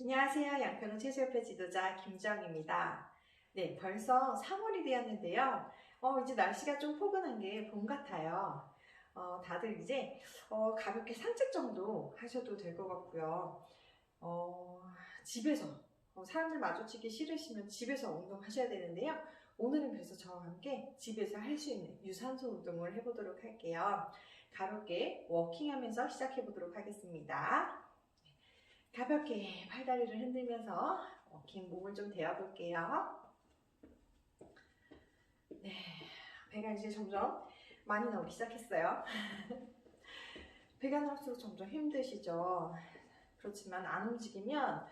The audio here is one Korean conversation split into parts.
안녕하세요. 양평 체조협회 지도자 김정입니다. 네, 벌써 3월이 되었는데요. 어, 이제 날씨가 좀 포근한 게 봄 같아요. 어, 다들 이제 어, 가볍게 산책 정도 하셔도 될 것 같고요. 어, 집에서 어, 사람들 마주치기 싫으시면 집에서 운동하셔야 되는데요. 오늘은 그래서 저와 함께 집에서 할 수 있는 유산소 운동을 해보도록 할게요. 가볍게 워킹하면서 시작해 보도록 하겠습니다. 가볍게 팔다리를 흔들면서 워킹 몸을 좀 대어볼게요. 네, 배가 이제 점점 많이 나오기 시작했어요. 배가 나올수록 점점 힘드시죠. 그렇지만 안 움직이면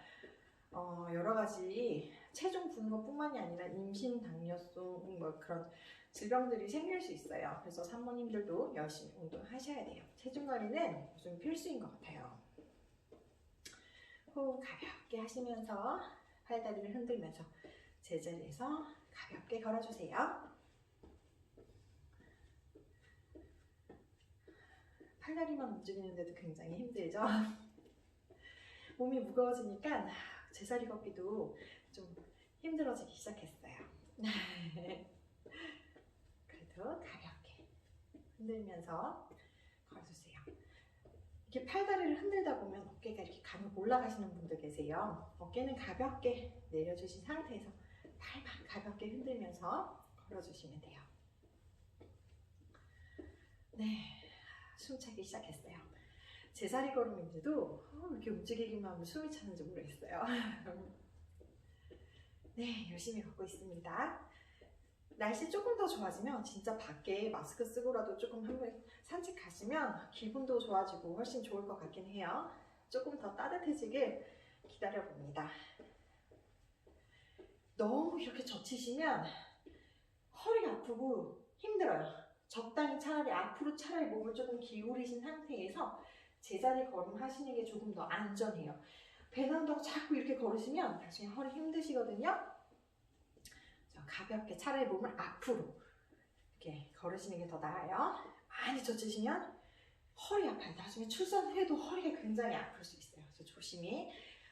어, 여러 가지 체중 부는 것뿐만이 아니라 임신, 당뇨성 뭐 그런 질병들이 생길 수 있어요. 그래서 산모님들도 열심히 운동하셔야 돼요. 체중 관리는 요즘 필수인 것 같아요. 호흡 가볍게 하시면서 팔다리를 흔들면서 제자리에서 가볍게 걸어주세요. 팔다리만 움직이는데도 굉장히 힘들죠? 몸이 무거워지니까 제자리 걷기도 좀 힘들어지기 시작했어요. 그래도 가볍게 흔들면서. 이렇게 팔다리를 흔들다 보면 어깨가 이렇게 가볍게 올라가시는 분들 계세요. 어깨는 가볍게 내려주신 상태에서 팔만 가볍게 흔들면서 걸어주시면 돼요. 네, 숨차기 시작했어요. 제자리 걸음인데도 어, 이렇게 움직이기만 하면 숨이 차는지 모르겠어요. 네, 열심히 걷고 있습니다. 날씨 조금 더 좋아지면 진짜 밖에 마스크 쓰고라도 조금 한번 산책 가시면 기분도 좋아지고 훨씬 좋을 것 같긴 해요. 조금 더 따뜻해지길 기다려 봅니다. 너무 이렇게 젖히시면 허리가 아프고 힘들어요. 적당히 차라리 앞으로 차라리 몸을 조금 기울이신 상태에서 제자리 걸음 하시는 게 조금 더 안전해요. 배 나온다고 자꾸 이렇게 걸으시면 나중에 허리 힘드시거든요. 가볍게 차라리 몸을 앞으로 이렇게 걸으시는 게 더 나아요. 많이 젖히시면 허리 아파요. 나중에 출산해도 허리가 굉장히 아플 수 있어요. 그래서 조심히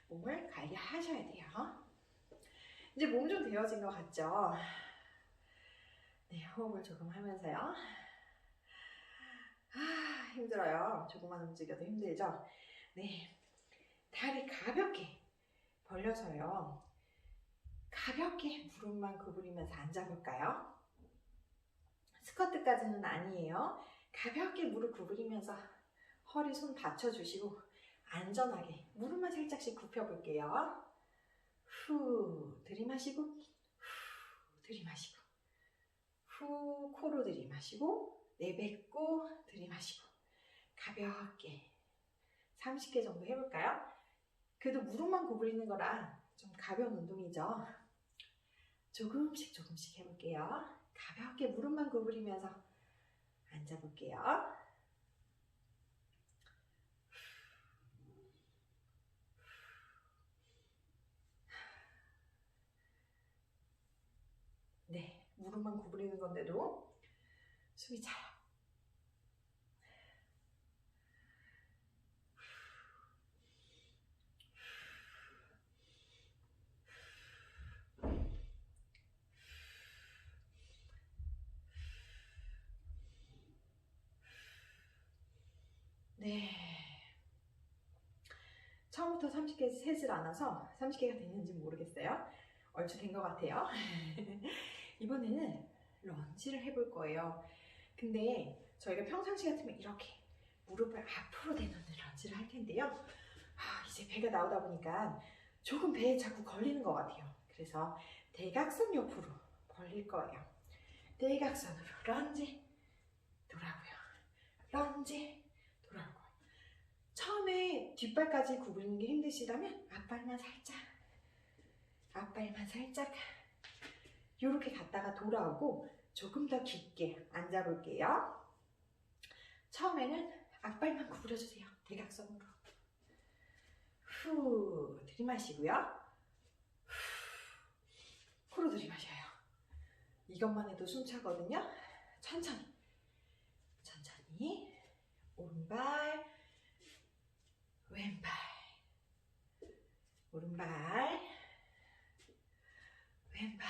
몸을 관리하셔야 돼요. 이제 몸좀 되어진 것 같죠? 네, 호흡을 조금 하면서요. 아, 힘들어요. 조금만 움직여도 힘들죠? 네, 다리 가볍게 벌려서요. 가볍게 무릎만 구부리면서 앉아볼까요? 스쿼트까지는 아니에요. 가볍게 무릎 구부리면서 허리 손 받쳐주시고 안전하게 무릎만 살짝씩 굽혀볼게요. 후 들이마시고 후 들이마시고 후 코로 들이마시고 내뱉고 들이마시고 가볍게 30개 정도 해볼까요? 그래도 무릎만 구부리는 거라 좀 가벼운 운동이죠. 조금씩 조금씩 해볼게요. 가볍게 무릎만 구부리면서 앉아볼게요. 네, 무릎만 구부리는 건데도 숨이 차요. 네. 처음부터 30개 세질 않아서 30개가 됐는지 모르겠어요. 얼추 된 것 같아요. 이번에는 런지를 해볼 거예요. 근데 저희가 평상시 같으면 이렇게 무릎을 앞으로 대놓는 런지를 할 텐데요. 아, 이제 배가 나오다 보니까 조금 배에 자꾸 걸리는 것 같아요. 그래서 대각선 옆으로 벌릴 거예요. 대각선으로 런지 돌아고요. 런지 처음에 뒷발까지 구부리는 게 힘드시다면 앞발만 살짝 앞발만 살짝 이렇게 갔다가 돌아오고 조금 더 깊게 앉아볼게요. 처음에는 앞발만 구부려주세요. 대각선으로. 후 들이마시고요. 후, 코로 들이마셔요. 이것만 해도 숨차거든요. 천천히 천천히 오른발 왼발 오른발, 왼발,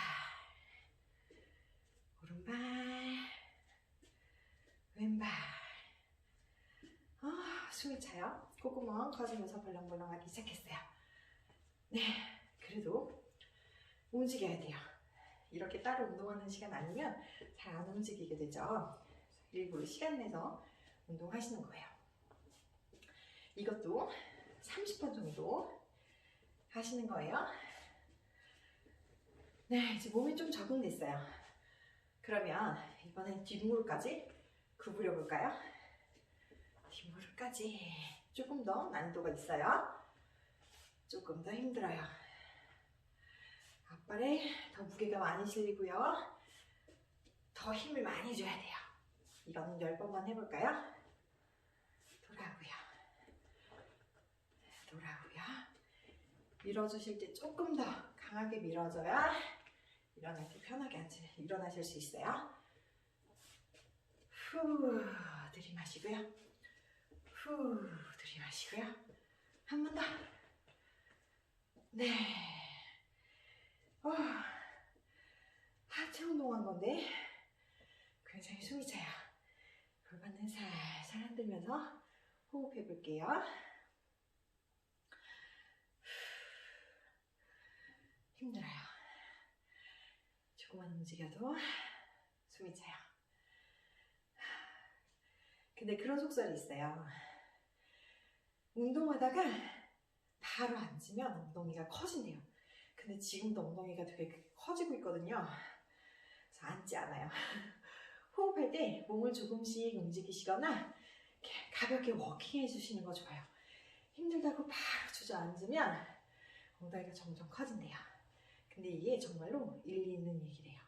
오른발, 왼발. 아, 숨이 차요. 콧구멍 커지면서 벌렁벌렁하기 시작했어요. 네, 그래도 움직여야 돼요. 이렇게 따로 운동하는 시간 아니면 잘 안 움직이게 되죠. 일부러 시간 내서 운동하시는 거예요. 이것도 30번 정도 하시는 거예요. 네, 이제 몸이 좀 적응됐어요. 그러면 이번엔 뒷무릎까지 구부려 볼까요? 뒷무릎까지 조금 더 난이도가 있어요. 조금 더 힘들어요. 앞발에 더 무게가 많이 실리고요. 더 힘을 많이 줘야 돼요. 이거는 10번만 해볼까요? 돌아오고요. 돌아오고요. 밀어주실 때 조금 더 강하게 밀어줘야 일어날 때 편하게 앉으, 일어나실 수 있어요. 후, 들이마시고요. 후, 들이마시고요. 한 번 더. 네. 어, 하체 운동한 건데 굉장히 숨이 차요. 골반을 살살 흔들면서 호흡해 볼게요. 힘들어요. 조금만 움직여도 숨이 차요. 근데 그런 속설이 있어요. 운동하다가 바로 앉으면 엉덩이가 커진대요. 근데 지금도 엉덩이가 되게 커지고 있거든요. 그래서 앉지 않아요. 호흡할 때 몸을 조금씩 움직이시거나 가볍게 워킹 해주시는 거 좋아요. 힘들다고 바로 주저앉으면 엉덩이가 점점 커진대요. 근데 이게 정말로 일리 있는 얘기래요.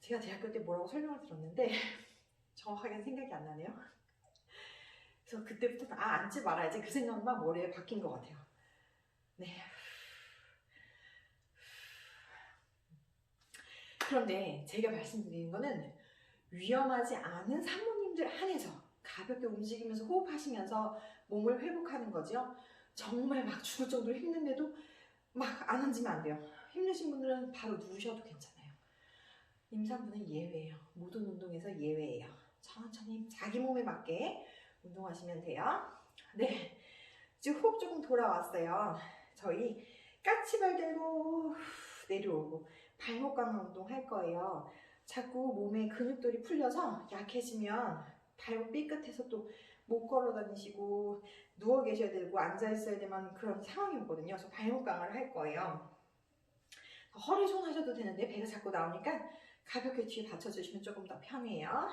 제가 대학교 때 뭐라고 설명을 들었는데 정확하게 생각이 안 나네요. 그래서 그때부터 아 앉지 말아야지 그 생각만 머리에 박힌 것 같아요. 네. 그런데 제가 말씀드리는 거는 위험하지 않은 산모님들 한해서 가볍게 움직이면서 호흡하시면서 몸을 회복하는 거죠. 정말 막 죽을 정도로 힘든데도 막 안 앉으면 안 돼요. 힘드신 분들은 바로 누우셔도 괜찮아요. 임산부는 예외예요. 모든 운동에서 예외예요. 천천히 자기 몸에 맞게 운동하시면 돼요. 네. 지금 호흡 조금 돌아왔어요. 저희 까치발 들고 내려오고 발목 강화 운동 할 거예요. 자꾸 몸에 근육들이 풀려서 약해지면 발목 삐끗해서 또 못 걸어 다니시고 누워 계셔야 되고 앉아 있어야 되는 그런 상황이 오거든요. 그래서 발목 강화를 할 거예요. 허리 손 하셔도 되는데 배가 자꾸 나오니까 가볍게 뒤에 받쳐주시면 조금 더 편해요.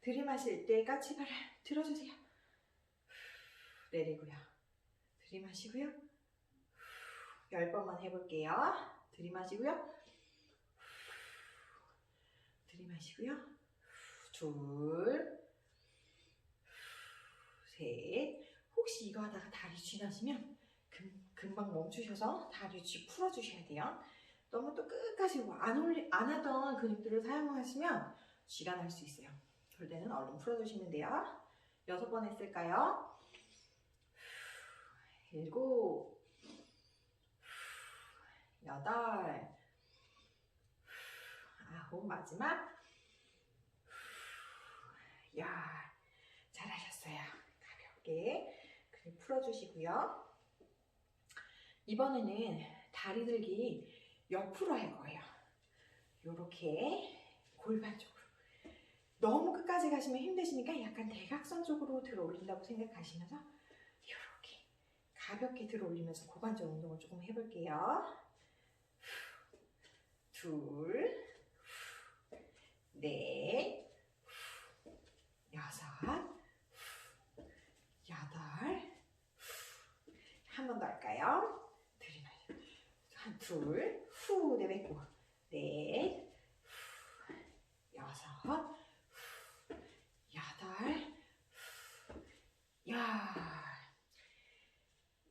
들이마실 때 까치발 들어주세요. 내리고요. 들이마시고요. 열 번만 해볼게요. 들이마시고요. 들이마시고요. 둘, 셋. 혹시 이거 하다가 다리 쥐나시면 금, 금방 멈추셔서 다리 쥐 풀어주셔야 돼요. 너무 또 끝까지 안, 올리, 안 하던 근육들을 사용하시면 쥐가 날 수 있어요. 그럴 때는 얼른 풀어주시면 돼요. 여섯 번 했을까요? 일곱, 여덟, 아홉, 마지막, 열. 잘하셨어요. 가볍게 근육 풀어주시고요. 이번에는 다리 들기 옆으로 할 거예요. 이렇게 골반 쪽으로. 너무 끝까지 가시면 힘드시니까 약간 대각선 쪽으로 들어 올린다고 생각하시면서 이렇게 가볍게 들어 올리면서 고관절 운동을 조금 해볼게요. 둘, 넷, 여섯, 여덟, 한 번 더 할까요? 들이마셔. 한, 둘, 후, 내뱉고, 넷, 후, 여섯, 후, 여덟, 후, 열.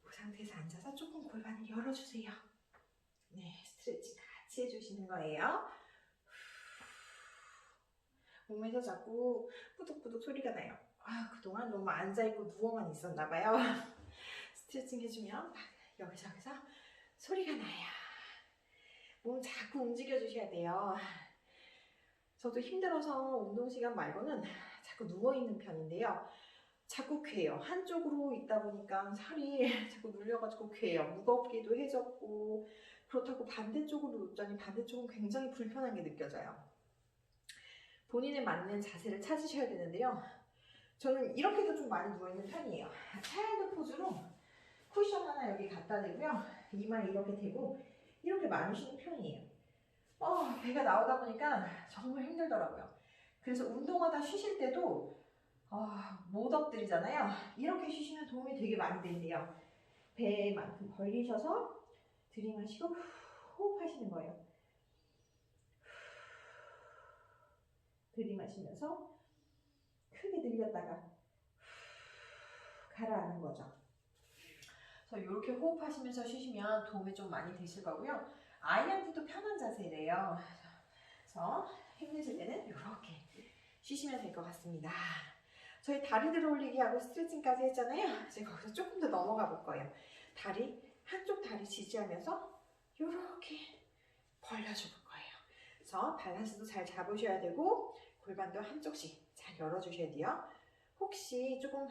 이 상태에서 앉아서 조금 골반을 열어주세요. 네, 스트레칭 같이 해주시는 거예요. 몸에서 자꾸 뿌득뿌득 소리가 나요. 아, 그동안 너무 앉아있고 누워만 있었나봐요. 스트레칭 해주면 막 여기서 여기서 소리가 나요. 몸 자꾸 움직여 주셔야 돼요. 저도 힘들어서 운동 시간 말고는 자꾸 누워 있는 편인데요. 자꾸 괴요. 한쪽으로 있다 보니까 살이 자꾸 눌려가지고 괴요. 무겁기도 해졌고 그렇다고 반대쪽으로 눕자니 반대쪽은 굉장히 불편한 게 느껴져요. 본인에 맞는 자세를 찾으셔야 되는데요. 저는 이렇게도 좀 많이 누워있는 편이에요. 차일드 포즈로 쿠션 하나 여기 갖다 대고요. 이마 이렇게 대고 이렇게 쉬는 편이에요. 어, 배가 나오다 보니까 정말 힘들더라고요. 그래서 운동하다 쉬실 때도 아, 못 엎드리잖아요. 이렇게 쉬시면 도움이 되게 많이 된대요. 배만큼 벌리셔서 들이마시고 호흡하시는 거예요. 들이마시면서 크게 늘렸다가 가라앉는 거죠. 그래서 이렇게 호흡하시면서 쉬시면 도움이 좀 많이 되실 거고요. 아이한테도 편한 자세래요. 그래서 힘드실 때는 이렇게 쉬시면 될 것 같습니다. 저희 다리 들어 올리기 하고 스트레칭까지 했잖아요. 이제 거기서 조금 더 넘어가 볼 거예요. 다리, 한쪽 다리 지지하면서 이렇게 벌려줘 볼 거예요. 그래서 밸런스도 잘 잡으셔야 되고 골반도 한쪽씩 잘 열어주셔야 돼요. 혹시 조금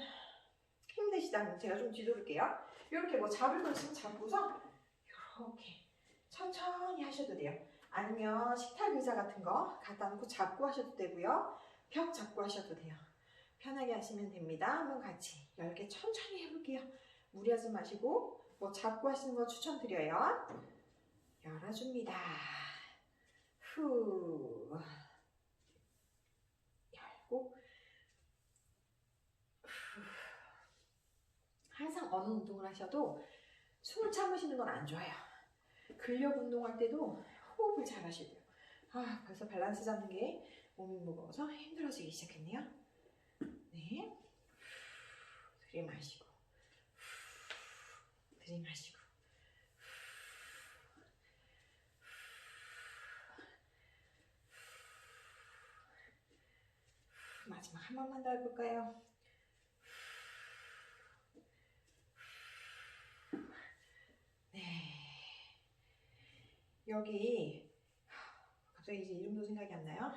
힘드시다면 제가 좀 뒤돌을게요. 이렇게 뭐 잡을 거 있으면 잡고서 이렇게 천천히 하셔도 돼요. 아니면 식탁 의자 같은 거 갖다 놓고 잡고 하셔도 되고요. 벽 잡고 하셔도 돼요. 편하게 하시면 됩니다. 한번 같이 10개 천천히 해볼게요. 무리하지 마시고 뭐 잡고 하시는 거 추천드려요. 열어줍니다. 후 열고 후 항상 어느 운동을 하셔도 숨을 참으시는 건 안 좋아요. 근력 운동할 때도 호흡을 잘 돼요. 아, 벌써 밸런스 잡는 게 몸이 무거워서 힘들어지기 시작했네요. 네. 들이마시고, 들이마시고. 마지막 한 번만 더 해볼까요? 여기 갑자기 이제 이름도 생각이 안 나요.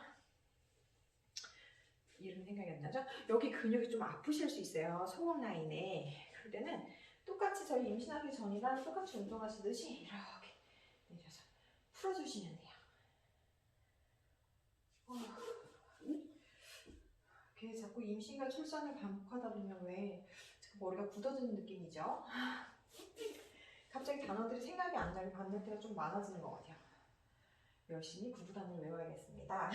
이름 생각이 안 나죠? 여기 근육이 좀 아프실 수 있어요. 소금 라인에. 그럴 때는 똑같이 저희 임신하기 전이랑 똑같이 운동하시듯이 이렇게 내려서 풀어주시면 돼요. 어. 이렇게 자꾸 임신과 출산을 반복하다 보면 왜 머리가 굳어지는 느낌이죠? 생각이 안 나게 받는 때가 좀 많아지는 것 같아요. 열심히 구구단을 외워야겠습니다.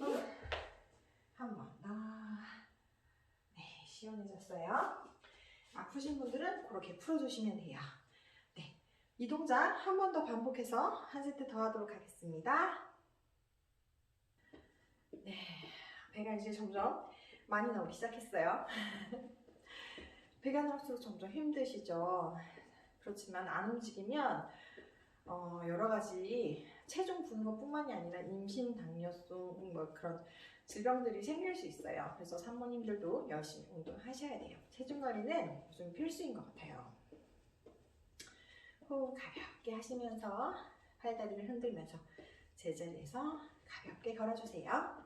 어. 한번 더. 네, 시원해졌어요. 아프신 분들은 그렇게 풀어주시면 돼요. 네, 이 동작 한 번 더 반복해서 한 세트 더 하도록 하겠습니다. 네, 배가 이제 점점 많이 나오기 시작했어요. 배가 나올수록 점점 힘드시죠. 그렇지만 안 움직이면 어, 여러 가지 체중 부는 것뿐만이 아니라 임신, 당뇨성 뭐 그런 질병들이 생길 수 있어요. 그래서 산모님들도 열심히 운동하셔야 돼요. 체중 관리는 요즘 필수인 것 같아요. 호흡 가볍게 하시면서 팔다리를 흔들면서 제자리에서 가볍게 걸어주세요.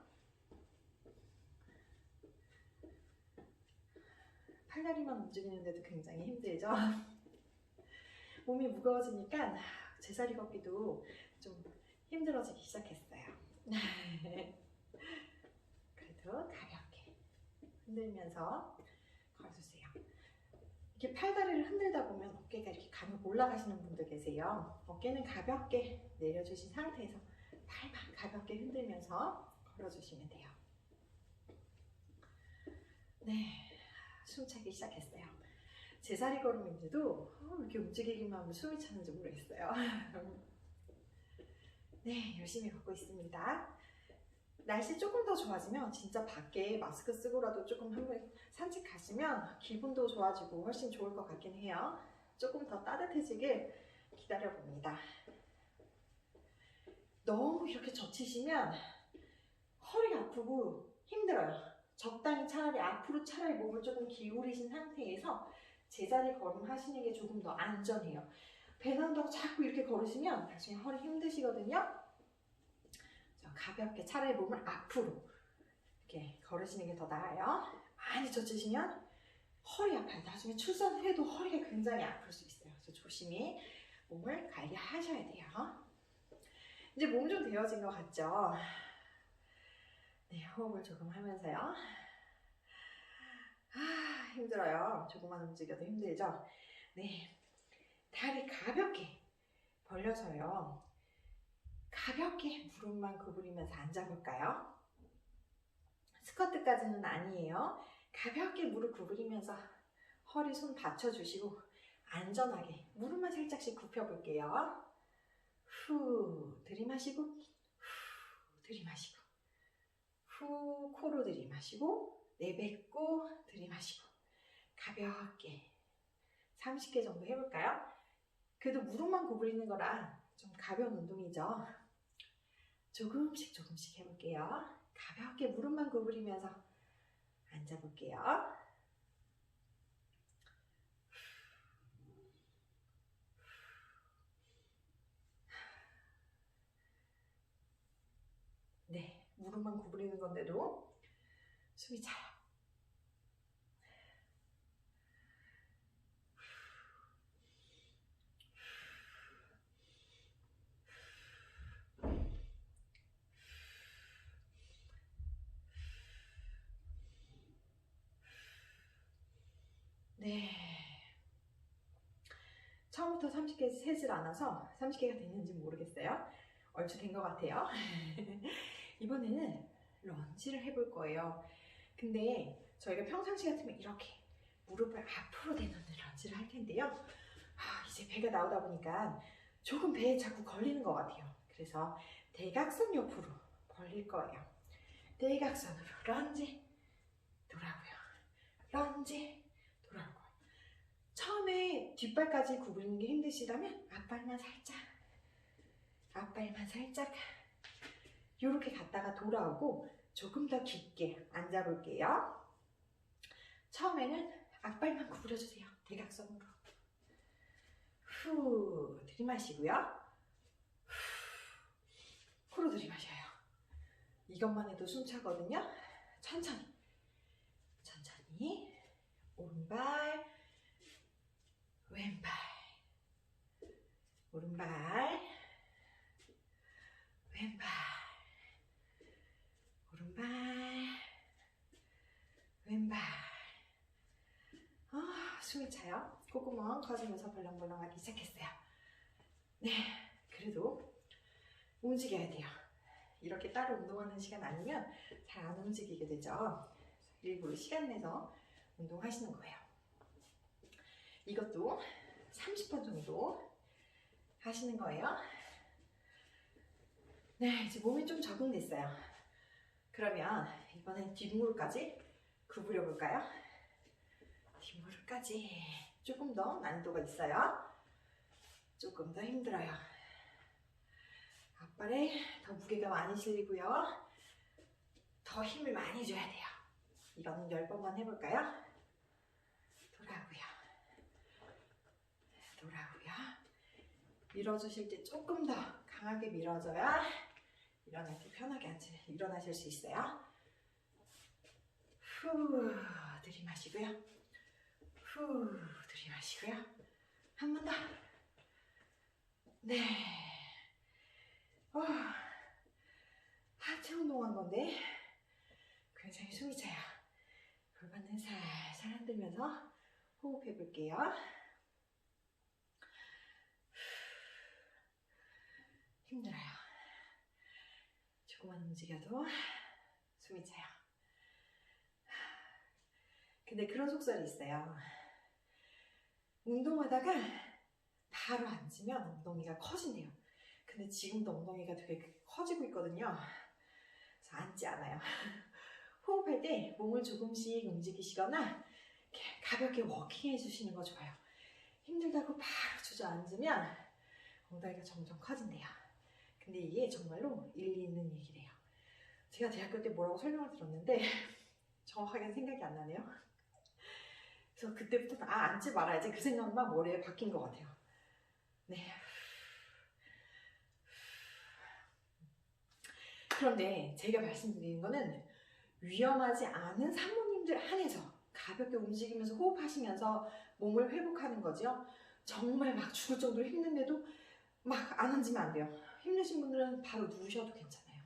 팔다리만 움직이는데도 굉장히 힘들죠? 몸이 무거워지니까 제자리 걷기도 좀 힘들어지기 시작했어요. 그래도 가볍게 흔들면서 걸어주세요. 이렇게 팔다리를 흔들다 보면 어깨가 이렇게 가볍게 올라가시는 분들 계세요. 어깨는 가볍게 내려주신 상태에서 팔만 가볍게 흔들면서 걸어주시면 돼요. 네, 숨차기 시작했어요. 제자리 걸음인데도 어, 이렇게 움직이기만 하면 숨이 차는지 모르겠어요. 네, 열심히 걷고 있습니다. 날씨 조금 더 좋아지면 진짜 밖에 마스크 쓰고라도 조금 한번 산책 가시면 기분도 좋아지고 훨씬 좋을 것 같긴 해요. 조금 더 따뜻해지길 기다려 봅니다. 너무 이렇게 젖히시면 허리가 아프고 힘들어요. 적당히 차라리 앞으로 차라리 몸을 조금 기울이신 상태에서 제자리 걸음 하시는 게 조금 더 안전해요. 배 나온다고 자꾸 이렇게 걸으시면 나중에 허리 힘드시거든요. 자, 가볍게 차라리 몸을 앞으로 이렇게 걸으시는 게 더 나아요. 많이 젖으시면 허리 아파요. 나중에 출산 후에도 허리가 굉장히 아플 수 있어요. 그래서 조심히 몸을 관리하셔야 돼요. 이제 몸 좀 데워진 것 같죠? 네, 호흡을 조금 하면서요. 아, 힘들어요. 조금만 움직여도 힘들죠? 네. 다리 가볍게 벌려서요. 가볍게 무릎만 구부리면서 앉아볼까요? 스쿼트까지는 아니에요. 가볍게 무릎 구부리면서 허리 손 받쳐주시고 안전하게 무릎만 살짝씩 굽혀볼게요. 후 들이마시고 후 들이마시고 후 코로 들이마시고 내뱉고 들이마시고 가볍게 30개 정도 해볼까요? 그래도 무릎만 구부리는 거라 좀 가벼운 운동이죠. 조금씩 조금씩 해볼게요. 가볍게 무릎만 구부리면서 앉아볼게요. 네, 무릎만 구부리는 건데도 숨이 차요. 네. 처음부터 30개 세질 않아서 30개가 됐는지 모르겠어요. 얼추 된 것 같아요. 이번에는 런지를 해볼 거예요. 근데 저희가 평상시 같으면 이렇게 무릎을 앞으로 대놓는 런지를 할 텐데요. 아, 이제 배가 나오다 보니까 조금 배에 자꾸 걸리는 것 같아요. 그래서 대각선 옆으로 벌릴 거예요. 대각선으로 런지 돌아오고요. 런지 돌아오고 처음에 뒷발까지 구부리는 게 힘드시다면 앞발만 살짝 앞발만 살짝 이렇게 갔다가 돌아오고 조금 더 깊게 앉아 볼게요. 처음에는 앞발만 구부려주세요. 대각선으로. 후 들이마시고요. 후, 코로 들이마셔요. 이것만 해도 숨차거든요. 천천히 천천히 오른발 왼발. 오른발. 왼발. 오른발. 왼발. 아 숨이 차요. 콧구멍 커지면서 벌렁벌렁하기 시작했어요. 네 그래도 움직여야 돼요. 이렇게 따로 운동하는 시간 아니면 잘 안 움직이게 되죠. 일부러 시간 내서 운동하시는 거예요 이것도 30번 정도 하시는 거예요. 네, 이제 몸이 좀 적응됐어요. 그러면 이번엔 뒷무릎까지 구부려 볼까요? 뒷무릎까지 조금 더 난이도가 있어요. 조금 더 힘들어요. 앞발에 더 무게가 많이 실리고요. 더 힘을 많이 줘야 돼요. 이거는 10번만 해볼까요? 돌아오고요. 밀어주실 때 조금 더 강하게 밀어줘야 일어날 때 편하게 앉으, 일어나실 수 있어요. 후 들이마시고요. 후 들이마시고요. 한 번 더. 네. 어, 하체 운동한 건데 굉장히 숨이 차요. 골반은 살살 흔들면서 호흡해 볼게요. 힘들어요. 조금만 움직여도 숨이 차요. 근데 그런 속설이 있어요. 운동하다가 바로 앉으면 엉덩이가 커진대요. 근데 지금도 엉덩이가 되게 커지고 있거든요. 그래서 앉지 않아요. 호흡할 때 몸을 조금씩 움직이시거나 가볍게 워킹 해주시는 거 좋아요. 힘들다고 바로 주저앉으면 엉덩이가 점점 커진대요. 근데 이게 정말로 일리 있는 얘기래요. 제가 대학교 때 뭐라고 설명을 들었는데 정확하게 생각이 안 나네요. 그래서 그때부터 아 앉지 말아야지 그 생각만 머리에 박힌 것 같아요. 네. 그런데 제가 말씀드리는 거는 위험하지 않은 사모님들 한해서 가볍게 움직이면서 호흡하시면서 몸을 회복하는 거죠. 정말 막 죽을 정도로 힘든데도 막 안 앉으면 안 돼요. 힘드신 분들은 바로 누우셔도 괜찮아요.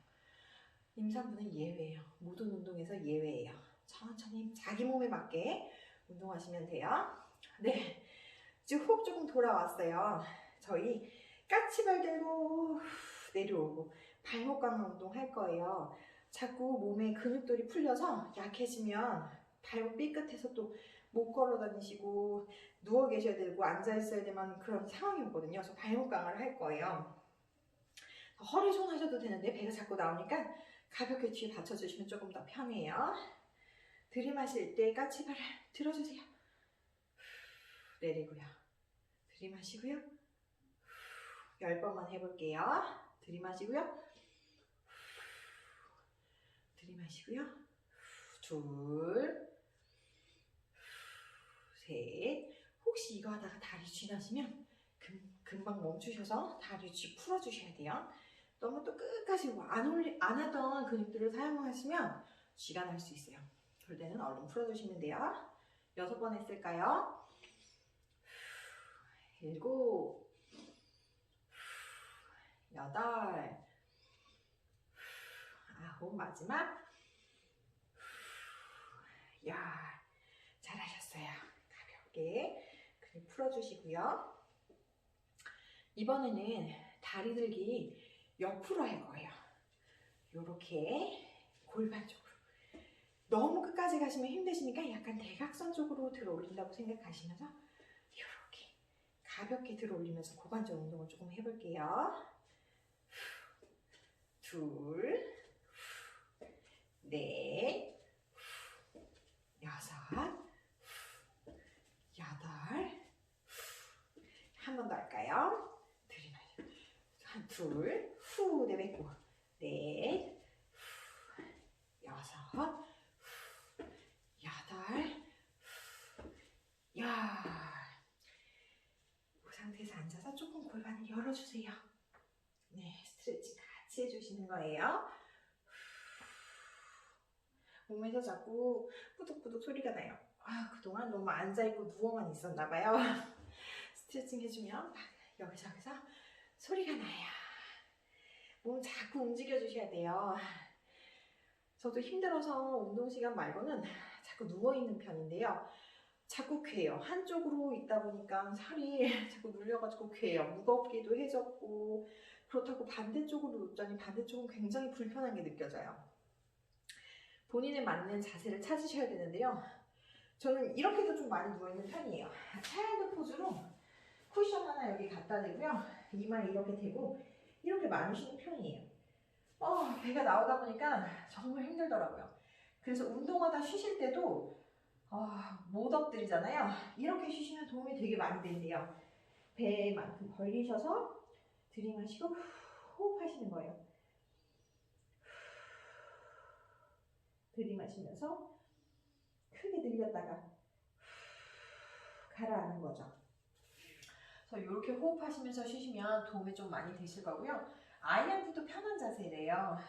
임산부는 예외예요. 모든 운동에서 예외예요. 천천히 자기 몸에 맞게 운동하시면 돼요. 네. 지금 호흡 조금 돌아왔어요. 저희 까치발 들고 후, 내려오고 발목 강화 운동 할 거예요. 자꾸 몸에 근육들이 풀려서 약해지면 발목 삐끗해서 또 못 걸어 다니시고 누워 계셔야 되고 앉아 있어야 되면 그런 상황이 오거든요. 그래서 발목 강화를 할 거예요. 허리 손 하셔도 되는데 배가 자꾸 나오니까 가볍게 뒤에 받쳐주시면 조금 더 편해요. 들이마실 때 까치발을 들어주세요. 내리고요. 들이마시고요. 열 번만 해볼게요. 들이마시고요. 들이마시고요. 둘, 셋. 혹시 이거 하다가 다리 쥐나시면 금, 금방 멈추셔서 다리 쥐 풀어주셔야 돼요. 너무 또 끝까지 안, 올리, 안 하던 근육들을 사용하시면 쥐가 날 수 있어요. 그럴 때는 얼른 풀어주시면 돼요. 여섯 번 했을까요? 일곱, 여덟, 아홉, 마지막. 야, 잘하셨어요. 가볍게 풀어주시고요. 이번에는 다리 들기 옆으로 할 거예요. 요렇게 골반 쪽으로. 너무 끝까지 가시면 힘드시니까 약간 대각선 쪽으로 들어 올린다고 생각하시면서 요렇게 가볍게 들어 올리면서 고관절 운동을 조금 해볼게요. 둘, 넷, 여섯, 여덟, 한 번 더 할까요? 둘, 후, 내뱉고, 넷, 후, 여섯, 후, 여덟, 열. 이 상태에서 앉아서 조금 골반을 열어주세요. 네, 스트레칭 같이 해주시는 거예요. 몸에서 자꾸 뿌득뿌득 소리가 나요. 아, 그동안 너무 앉아있고 누워만 있었나봐요. 스트레칭 해주면 막 여기서 여기서 소리가 나요. 몸 자꾸 움직여 주셔야 돼요. 저도 힘들어서 운동 시간 말고는 자꾸 누워 있는 편인데요. 자꾸 괴요. 한쪽으로 있다 보니까 살이 자꾸 눌려가지고 괴요. 무겁기도 해졌고 그렇다고 반대쪽으로 눕자니 반대쪽은 굉장히 불편한 게 느껴져요. 본인에 맞는 자세를 찾으셔야 되는데요. 저는 이렇게도 좀 많이 누워있는 편이에요. 차일드 포즈로 쿠션 하나 여기 갖다 대고요. 이마 이렇게 대고 이렇게 쉬는 편이에요. 어, 배가 나오다 보니까 정말 힘들더라고요. 그래서 운동하다 쉬실 때도 어, 못 엎드리잖아요. 이렇게 쉬시면 도움이 되게 많이 된대요. 배만큼 벌리셔서 들이마시고 호흡하시는 거예요. 들이마시면서 크게 들렸다가 가라앉는 거죠. 그래서 이렇게 호흡하시면서 쉬시면 도움이 좀 많이 되실 거고요. 아이한테도 편한 자세래요.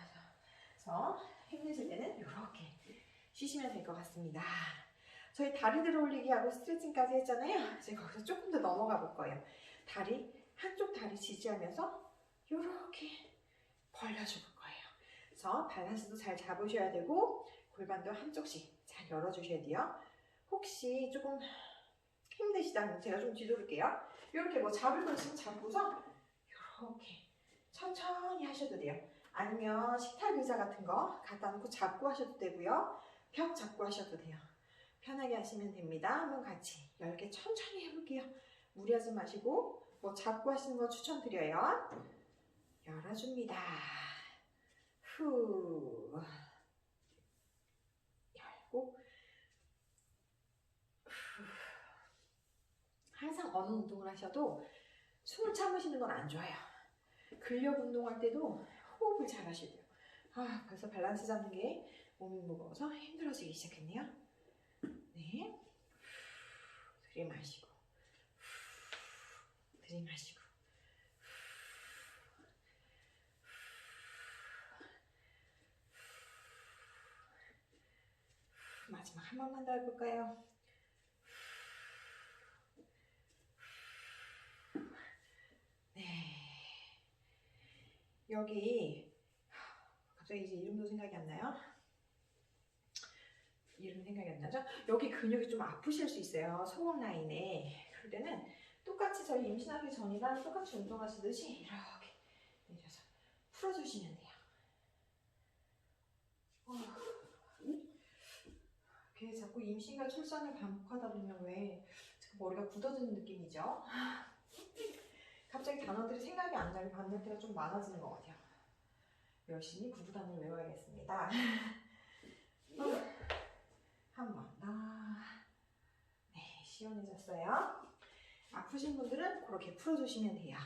그래서 힘드실 때는 이렇게 쉬시면 될 것 같습니다. 저희 다리 들어 올리기 하고 스트레칭까지 했잖아요. 이제 거기서 조금 더 넘어가 볼 거예요. 다리 한쪽 다리 지지하면서 이렇게 벌려줄 거예요. 그래서 밸런스도 잘 잡으셔야 되고 골반도 한쪽씩 잘 열어주셔야 돼요. 혹시 조금 힘드시다면 제가 좀 뒤돌을게요. 이렇게 뭐 잡을 거 있으면 잡고서 이렇게 천천히 하셔도 돼요. 아니면 식탁 의자 같은 거 갖다 놓고 잡고 하셔도 되고요. 벽 잡고 하셔도 돼요. 편하게 하시면 됩니다. 한번 같이 10개 천천히 해볼게요. 무리하지 마시고 뭐 잡고 하시는 거 추천드려요. 열어줍니다. 후 열고 후 항상 어느 운동을 하셔도 숨을 참으시는 건 안 좋아요. 근력 운동할 때도 호흡을 잘 하셔야 돼요. 아, 벌써 밸런스 잡는 게 몸이 무거워서 힘들어지기 시작했네요. 네. 들이마시고 들이마시고 마지막 한 번만 더 해볼까요? 여기 갑자기 이제 이름도 생각이 안 나요? 이름 생각이 안 나죠? 여기 근육이 좀 아프실 수 있어요. 소금 라인에. 그럴 때는 똑같이 저희 임신하기 전이랑 똑같이 운동하시듯이 이렇게 내려서 풀어주시면 돼요. 어. 이렇게 자꾸 임신과 출산을 반복하다 보면 왜 머리가 굳어지는 느낌이죠? 갑자기 단어들이 생각이 안 나게 받는 때가 좀 많아지는 것 같아요. 열심히 구구단을 외워야겠습니다. 한 번 더. 네, 시원해졌어요. 아프신 분들은 그렇게 풀어주시면 돼요.